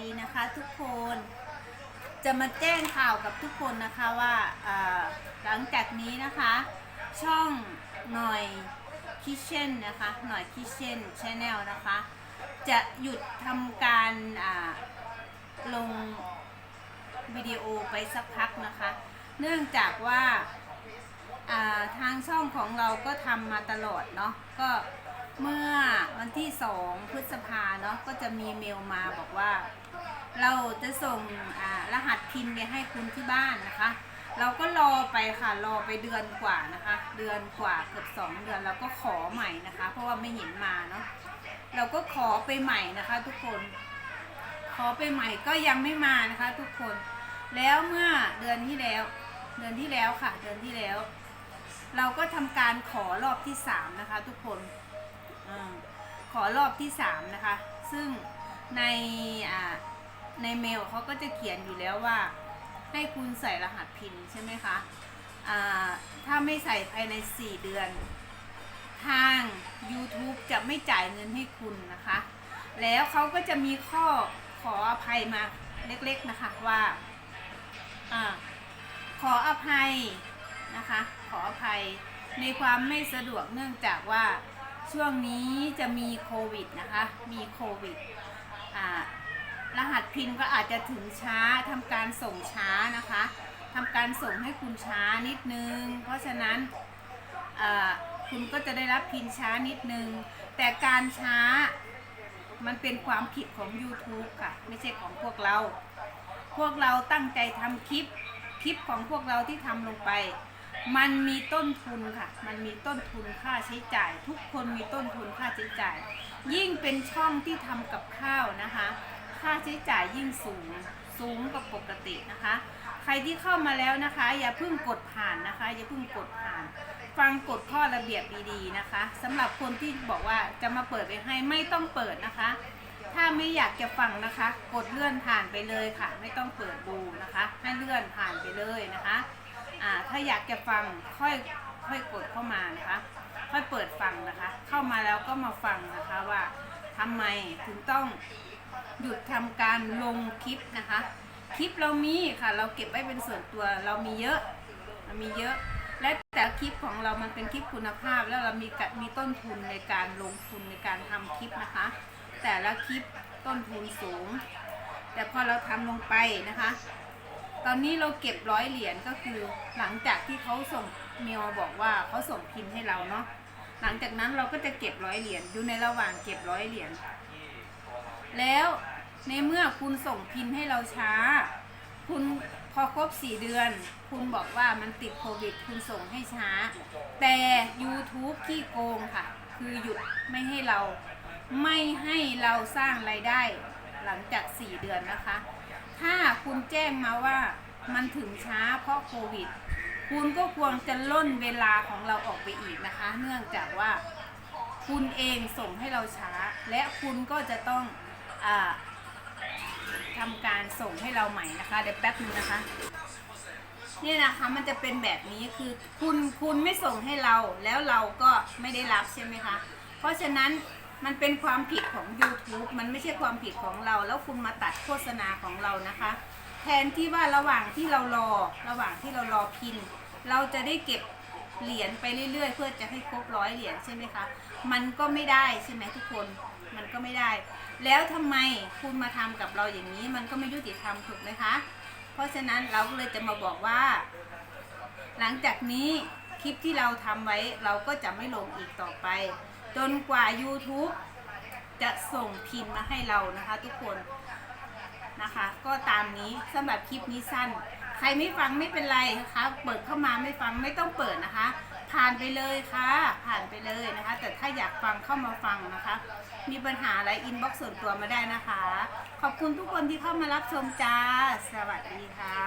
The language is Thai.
ดีนะคะทุกคน จะมาแจ้งข่าวกับทุกคนนะคะว่าหลังจากนี้นะคะ ช่องหน่อยคิเช่นนะคะหน่อยคิเช่นชแนลนะคะ จะหยุดทำการลงวิดีโอไปสักพักนะคะ เนื่องจากว่า ทางช่องของเราก็ทำมาตลอดเนาะก็เมื่อวันที่2พฤษภาเนาะก็จะมีเมลมาบอกว่า เราจะส่งรหัสพินไปให้คุณที่บ้านนะคะ เราก็รอไปค่ะรอไปเดือนกว่านะคะ เดือนกว่าเกือบสองเดือนเราก็ขอใหม่นะคะ เพราะว่าไม่เห็นมาเนาะเราก็ขอไปใหม่นะคะ ทุกคน ขอไปใหม่ก็ยังไม่มานะคะ ทุกคน แล้วเมื่อเดือนที่แล้ว เดือนที่แล้วค่ะ เดือนที่แล้ว เราก็ทำการขอรอบที่สามนะคะ ทุกคนอขอรอบที่สามนะคะ ซึ่งในในเมลเขาก็จะเขียนอยู่แล้วว่า ให้คุณใส่รหัสพินใช่ไหมคะถ้าไม่ใส่ภายใน 4 เดือน ทาง YouTube จะไม่จ่ายเงินให้คุณนะคะ แล้วเขาก็จะมีข้อขออภัยมาเล็กๆนะคะว่าอาขออภัย นะคะ ขออภัยในความไม่สะดวกเนื่องจากว่าช่วงนี้จะมีโควิดนะคะ มีโควิดรหัสพินก็อาจจะถึงช้าทำการส่งช้านะคะทำการส่งให้คุณช้านิดนึง เพราะฉะนั้นคุณก็จะได้รับพินช้านิดนึง แต่การช้ามันเป็นความผิดของ YouTube ค่ะ ไม่ใช่ของพวกเรา พวกเราตั้งใจทำคลิป คลิปของพวกเราที่ทำลงไป มันมีต้นทุนค่ะ มันมีต้นทุนค่าใช้จ่าย ทุกคนมีต้นทุนค่าใช้จ่าย ยิ่งเป็นช่องที่ทำกับข้าวนะคะ ค่าใช้จ่ายยิ่งสูงสูงกว่าปกตินะคะ ใครที่เข้ามาแล้วนะคะ อย่าเพิ่งกดผ่านนะคะ อย่าเพิ่งกดผ่าน ฟังกฎข้อระเบียบดีๆนะคะสำหรับคนที่บอกว่าจะมาเปิดไปให้ไม่ต้องเปิดนะคะ ถ้าไม่อยากจะฟังนะคะ กดเลื่อนผ่านไปเลยค่ะ ไม่ต้องเปิดดูนะคะ ให้เลื่อนผ่านไปเลยนะคะ อ่าถ้าอยากจะฟังค่อยค่อยกดเข้ามานะคะ ค่อยเปิดฟังนะคะ เข้ามาแล้วก็มาฟังนะคะว่าทำไมถึงต้องหยุดทำการลงคลิปนะคะ คลิปเรามีค่ะเราเก็บไว้เป็นส่วนตัวเรามีเยอะเรามีเยอะ และแต่คลิปของเรามันเป็นคลิปคุณภาพ แล้วเรามีกะมีต้นทุนในการลงทุนในการทำคลิปนะคะ แต่ละคลิปต้นทุนสูง แต่พอเราทำลงไปนะคะ ตอนนี้เราเก็บร้อยเหรียญก็คือหลังจากที่เขาส่งเมลบอกว่าเขาส่งพินให้เราเนาะหลังจากนั้นเราก็จะเก็บร้อยเหรียญอยู่ในระหว่างเก็บร้อยเหรียญแล้วในเมื่อคุณส่งพินให้เราช้า คุณพอครบสี่เดือน คุณบอกว่ามันติดโควิด คุณส่งให้ช้า แต่ YouTube ขี้โกงค่ะ คือหยุดไม่ให้เราไม่ให้เราสร้างไรายได้ หลังจาก4เดือนนะคะ ถ้าคุณแจ้งมาว่ามันถึงช้าเพราะโควิด คุณก็ควรจะล่นเวลาของเราออกไปอีกนะคะ เนื่องจากว่าคุณเองส่งให้เราช้า และคุณก็จะต้องอทำการส่งให้เราใหม่นะคะเดี๋ยวแป๊บนึงนะคะนี่นะคะมันจะเป็นแบบนี้คือคุณคุณไม่ส่งให้เราแล้วเราก็ไม่ได้รับใช่ไหมคะ เพราะฉะนั้น มันเป็นความผิดของ YouTube มันไม่ใช่ความผิดของเรา แล้วคุณมาตัดโฆษณาของเรานะคะ แทนที่ว่าระหว่างที่เรารอ ระหว่างที่เรารอพิน เราจะได้เก็บเหรียญไปเรื่อยๆ เพื่อจะให้ครบร้อยเหรียญใช่ไหมคะ มันก็ไม่ได้ใช่ไหมทุกคน มันก็ไม่ได้ แล้วทำไมคุณมาทำกับเราอย่างนี้ มันก็ไม่ยุติธรรมถูกไหมคะ เพราะฉะนั้นเราก็เลยจะมาบอกว่า หลังจากนี้ คลิปที่เราทำไว้เราก็จะไม่ลงอีกต่อไป จนกว่า YouTube จะส่งพินมาให้เรานะคะ ทุกคนนะคะ ก็ตามนี้สำหรับคลิปนี้สั้น ใครไม่ฟังไม่เป็นไรนะคะ เปิดเข้ามาไม่ฟังไม่ต้องเปิดนะคะ ผ่านไปเลยค่ะ ผ่านไปเลยนะคะ แต่ถ้าอยากฟังเข้ามาฟังนะคะ มีปัญหาอะไรอินบ็อกซ์ส่วนตัวมาได้นะคะ ขอบคุณทุกคนที่เข้ามารับชมจ้า สวัสดีค่ะ